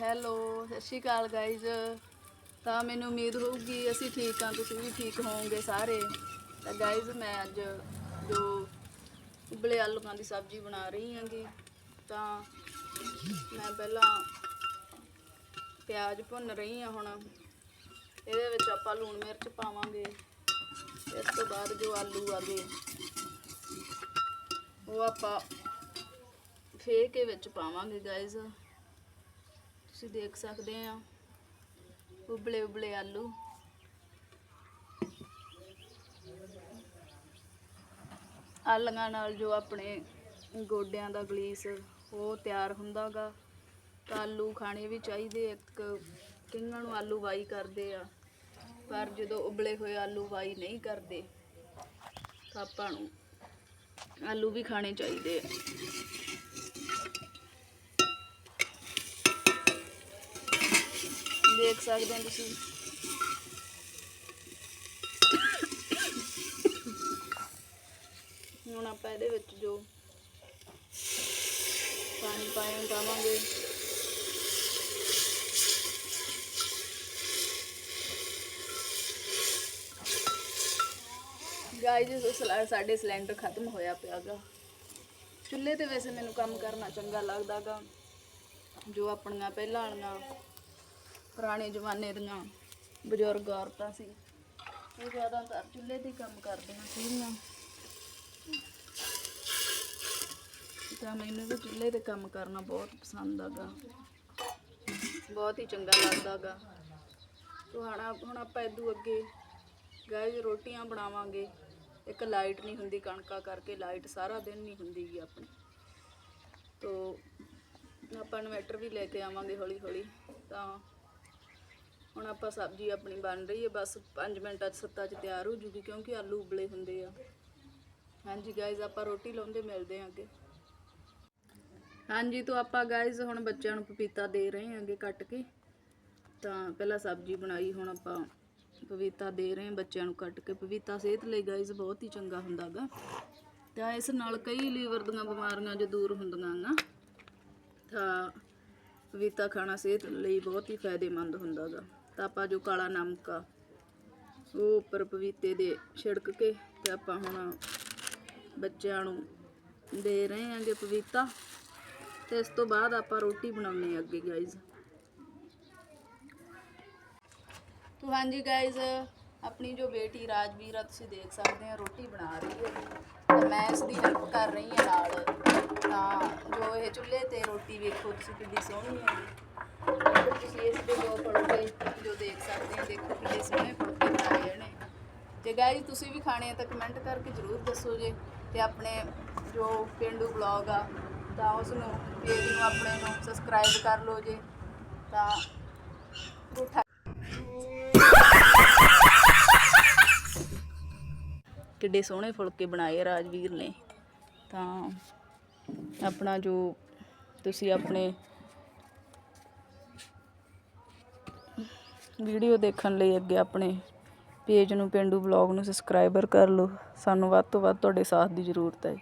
Hello, ਸਤਿ ਸ਼੍ਰੀ ਅਕਾਲ guys ਤਾਂ ਮੈਨੂੰ ਉਮੀਦ ਹੋਊਗੀ ਅਸੀਂ ਠੀਕ ਹਾਂ, ਤੁਸੀਂ ਵੀ ਠੀਕ ਹੋਵੋਗੇ ਸਾਰੇ। ਤਾਂ ਗਾਇਜ਼ ਮੈਂ ਅੱਜ ਜੋ ਉਬਲੇ ਆਲੂਆਂ ਦੀ ਸਬਜ਼ੀ ਬਣਾ ਰਹੀ ਹਾਂਗੀ, ਤਾਂ ਮੈਂ ਪਹਿਲਾਂ ਪਿਆਜ਼ ਭੁੰਨ ਰਹੀ ਹਾਂ ਹੁਣ। ਇਹਦੇ ਵਿੱਚ ਆਪਾਂ ਲੂਣ ਮਿਰਚ ਪਾਵਾਂਗੇ। ਇਸ ਤੋਂ ਬਾਅਦ ਜੋ ਆਲੂ ਆਗੇ ਉਹ ਆਪਾਂ ਫੇਰ ਕੇ ਵਿੱਚ ਪਾਵਾਂਗੇ ਗਾਇਜ਼ ਤੁਸੀਂ ਦੇਖ ਸਕਦੇ ਆ। ਉਬਲੇ ਉਬਲੇ ਆਲੂ। ਆਲੂਆਂ ਨਾਲ ਜੋ ਆਪਣੇ ਗੋਡਿਆਂ ਦਾ ਗਲੀਸ, ਉਹ ਤਿਆਰ ਹੁੰਦਾਗਾ। ਤਾਂ ਆਲੂ ਖਾਣੇ ਵੀ ਚਾਹੀਦੇ ਇੱਕ ਕਈਆਂ ਨੂੰ ਆਲੂ ਵਾਈ ਕਰਦੇ ਆ। ਪਰ ਜਦੋਂ ਉਬਲੇ ਹੋਏ ਆਲੂ ਵਾਈ ਨਹੀਂ ਕਰਦੇ, ਤਾਂ ਆਪਾਂ ਨੂੰ ਆਲੂ ਵੀ ਖਾਣੇ ਚਾਹੀਦੇ ਆ। ਦੇਖ ਸਕਦੇ ਹੋ ਤੁਸੀਂ। ਹੁਣ ਆਪਾਂ ਇਹਦੇ ਵਿੱਚ ਜੋ ਪਾਣੀ ਪਾਇਆ ਪਾਵਾਂਗੇ ਗਾਇਜ਼ ਸਾਡੇ ਸਿਲੰਡਰ ਖਤਮ ਹੋਇਆ ਪਿਆਗਾ। ਚੁੱਲ੍ਹੇ ਤੇ ਵੈਸੇ ਮੈਨੂੰ ਕੰਮ ਕਰਨਾ ਚੰਗਾ ਲੱਗਦਾਗਾ। ਜੋ ਆਪਣੀਆਂ ਪਹਿਲਾਂ ਵਾਲੀਆਂ ਪੁਰਾਣੇ ਜ਼ਮਾਨੇ ਦੀਆਂ ਬਜ਼ੁਰਗ ਔਰਤਾਂ ਸੀ ਉਹ ਜ਼ਿਆਦਾਤਰ ਚੁੱਲ੍ਹੇ ਤੇ ਕੰਮ ਕਰਦੀਆਂ ਸੀਗੀਆਂ। ਤਾਂ ਮੈਨੂੰ ਵੀ ਚੁੱਲ੍ਹੇ ਤੇ ਕੰਮ ਕਰਨਾ ਬਹੁਤ ਪਸੰਦ ਆਗਾ। ਬਹੁਤ ਹੀ ਚੰਗਾ ਲੱਗਦਾਗਾ। ਤੁਹਾਡਾ, ਹੁਣ ਆਪਾਂ ਇਦੋਂ ਅੱਗੇ ਗਾਇਜ਼ ਰੋਟੀਆਂ ਬਣਾਵਾਂਗੇ। ਇੱਕ ਲਾਈਟ ਨਹੀਂ ਹੁੰਦੀ, ਕਣਕਾਂ ਕਰਕੇ ਲਾਈਟ ਸਾਰਾ ਦਿਨ ਨਹੀਂ ਹੁੰਦੀ ਗੀ ਆਪਣੀ। ਤੋ ਆਪਾਂ ਇਨਵੈਟਰ ਵੀ ਲੈ ਕੇ ਆਵਾਂਗੇ ਹੌਲੀ ਹੌਲੀ ਤਾਂ ਹੁਣ ਆਪਾਂ ਸਬਜ਼ੀ ਆਪਣੀ ਬਣ ਰਹੀ ਹੈ, ਬਸ 5 ਮਿੰਟਾਂ 'ਚ ਸੱਤਾ 'ਚ ਤਿਆਰ ਹੋ ਜੂਗੀ, ਕਿਉਂਕਿ ਆਲੂ ਉਬਲੇ ਹੁੰਦੇ ਆ। ਹਾਂਜੀ ਗਾਇਜ਼ ਆਪਾਂ ਰੋਟੀ ਲਾਉਂਦੇ ਮਿਲਦੇ ਆਂ ਅੱਗੇ। ਹਾਂਜੀ, ਤੋਂ ਆਪਾਂ ਗਾਇਜ਼ ਹੁਣ ਬੱਚਿਆਂ ਨੂੰ ਪਪੀਤਾ ਦੇ ਰਹੇ ਆਂਗੇ ਕੱਟ ਕੇ। ਤਾਂ ਪਹਿਲਾਂ ਸਬਜ਼ੀ ਬਣਾਈ, ਹੁਣ ਆਪਾਂ ਪਪੀਤਾ ਦੇ ਰਹੇ ਹਾਂ ਬੱਚਿਆਂ ਨੂੰ ਕੱਟ ਕੇ। ਪਪੀਤਾ ਸਿਹਤ ਲਈ ਗਾਇਜ਼ ਬਹੁਤ ਹੀ ਚੰਗਾ ਹੁੰਦਾਗਾ ਤਾਂ ਇਸ ਨਾਲ ਕਈ ਲੀਵਰ ਦੀਆਂ ਬਿਮਾਰੀਆਂ ਜੋ ਦੂਰ ਹੁੰਦੀਆਂ ਗਾ, ਤਾਂ ਪਪੀਤਾ ਖਾਣਾ ਸਿਹਤ ਲਈ ਬਹੁਤ ਹੀ ਫਾਇਦੇਮੰਦ ਹੁੰਦਾਗਾ ਤਾਂ ਆਪਾਂ ਜੋ ਕਾਲਾ ਨਮਕ ਆ, ਉਹ ਉੱਪਰ ਪਪੀਤੇ ਦੇ ਛਿੜਕ ਕੇ ਤੇ ਆਪਾਂ ਹੁਣ ਬੱਚਿਆਂ ਨੂੰ ਦੇ ਰਹੇ ਹਾਂਗੇ ਪਪੀਤਾ ਤੇ ਇਸ ਤੋਂ ਬਾਅਦ ਆਪਾਂ ਰੋਟੀ ਬਣਾਉਣੀ ਅੱਗੇ ਗਾਇਜ਼ ਤੋ ਹਾਂਜੀ ਗਾਇਜ਼ ਆਪਣੀ ਜੋ ਬੇਟੀ ਰਾਜਵੀਰ ਆ, ਤੁਸੀਂ ਦੇਖ ਸਕਦੇ ਆ, ਰੋਟੀ ਬਣਾ ਰਹੀ ਹੈ। ਤੇ ਮੈਂ ਇਸ ਦੀ ਹੈਲਪ ਕਰ ਰਹੀ ਹਾਂ ਨਾਲ। ਤਾਂ ਜੋ ਇਹ ਚੁੱਲ੍ਹੇ ਤੇ ਰੋਟੀ ਵੇਖੋ ਤੁਸੀਂ ਕਿੰਨੀ ਸੋਹਣੀ ਹੈ ਇੱਧਰ ਤੁਸੀਂ ਇਸ ਦੇ ਦੋ ਫੁਲਕੇ, ਜੋ ਦੇਖ ਸਕਦੇ ਆ, ਦੇਖੋ ਕਿੰਨੇ ਸੋਹਣੇ ਫੁਲਕੇ ਬਣਾਏ ਇਹਨੇ ਤੇ ਗਾਇਜ਼ ਤੁਸੀਂ ਵੀ ਖਾਣੇ ਆ ਤਾਂ ਕਮੈਂਟ ਕਰਕੇ ਜ਼ਰੂਰ ਦੱਸੋ ਜੇ। ਤੇ ਆਪਣੇ ਜੋ ਪਿੰਡੂ ਬਲੌਗ ਆ, ਤਾਂ ਉਸ ਨੂੰ ਪੇਜ ਨੂੰ ਆਪਣੇ ਨੂੰ ਸਬਸਕ੍ਰਾਈਬ ਕਰ ਲਓ ਜੇ। ਤਾਂ ਕਿੱਡੇ ਸੋਹਣੇ ਫੁਲਕੇ ਬਣਾਏ ਰਾਜਵੀਰ ਨੇ। ਤਾਂ ਆਪਣਾ ਜੋ ਤੁਸੀਂ ਆਪਣੇ ਵੀਡੀਓ ਦੇਖਣ ਲਈ ਅੱਗੇ ਆਪਣੇ ਪੇਜ ਨੂੰ, ਪਿੰਡੂ ਬਲੌਗ ਨੂੰ ਸਬਸਕ੍ਰਾਈਬਰ ਕਰ ਲਓ। ਸਾਨੂੰ ਵੱਧ ਤੋਂ ਵੱਧ ਤੁਹਾਡੇ ਸਾਥ ਦੀ ਜ਼ਰੂਰਤ ਹੈ।